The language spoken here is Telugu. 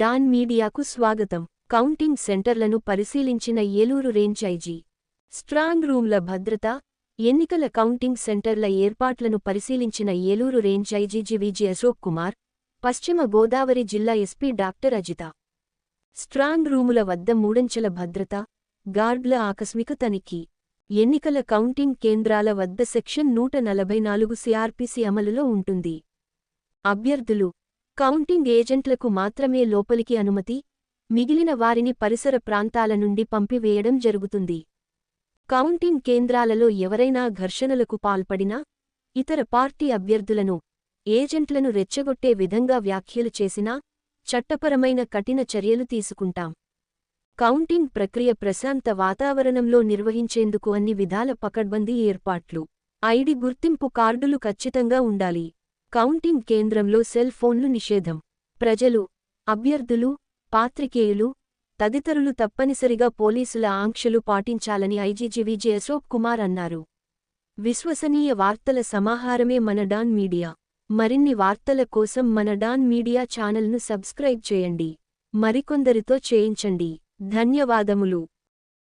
డాన్ మీడియాకు స్వాగతం. కౌంటింగ్ సెంటర్లను పరిశీలించిన ఏలూరు రేంజ్ ఐజీ. స్ట్రాంగ్ రూమ్ల భద్రత ఎన్నికల కౌంటింగ్ సెంటర్ల ఏర్పాట్లను పరిశీలించిన Eluru range IG GVG Ashok Kumar Paschima Godavari జిల్లా ఎస్పీ డాక్టర్ అజిత. స్ట్రాంగ్ రూముల వద్ద మూడంచెల భద్రత గార్డ్ల ఆకస్మిక తనిఖీ. ఎన్నికల కౌంటింగ్ కేంద్రాల వద్ద సెక్షన్ నూట నలభై నాలుగు సిఆర్పిసి అమలులో ఉంటుంది. అభ్యర్థులు కౌంటింగ్ ఏజెంట్లకు మాత్రమే లోపలికి అనుమతి మిగిలిన వారిని పరిసర ప్రాంతాల నుండి పంపివేయడం జరుగుతుంది. కౌంటింగ్ కేంద్రాలలో ఎవరైనా ఘర్షణలకు పాల్పడినా ఇతర పార్టీ అభ్యర్థులను ఏజెంట్లను రెచ్చగొట్టే విధంగా వ్యాఖ్యలు చేసినా చట్టపరమైన కఠిన చర్యలు తీసుకుంటాం. కౌంటింగ్ ప్రక్రియ ప్రశాంత వాతావరణంలో నిర్వహించేందుకు అన్ని విధాల పకడ్బందీ ఏర్పాట్లు ఐడి గుర్తింపు కార్డులు ఖచ్చితంగా ఉండాలి. కౌంటింగ్ కేంద్రంలో సెల్ ఫోన్లు నిషేధం. ప్రజలు అభ్యర్థులు పాత్రికేయులు తదితరులు తప్పనిసరిగా పోలీసుల ఆంక్షలు పాటించాలని ఐజీజీ అశోక్ కుమార్ అన్నారు. విశ్వసనీయ వార్తల సమాహారమే మన డాన్ మీడియా. మరిన్ని వార్తల కోసం మన డాన్ మీడియా ఛానల్ను సబ్స్క్రైబ్ చేయండి. మరికొందరితో చేయించండి. ధన్యవాదములు.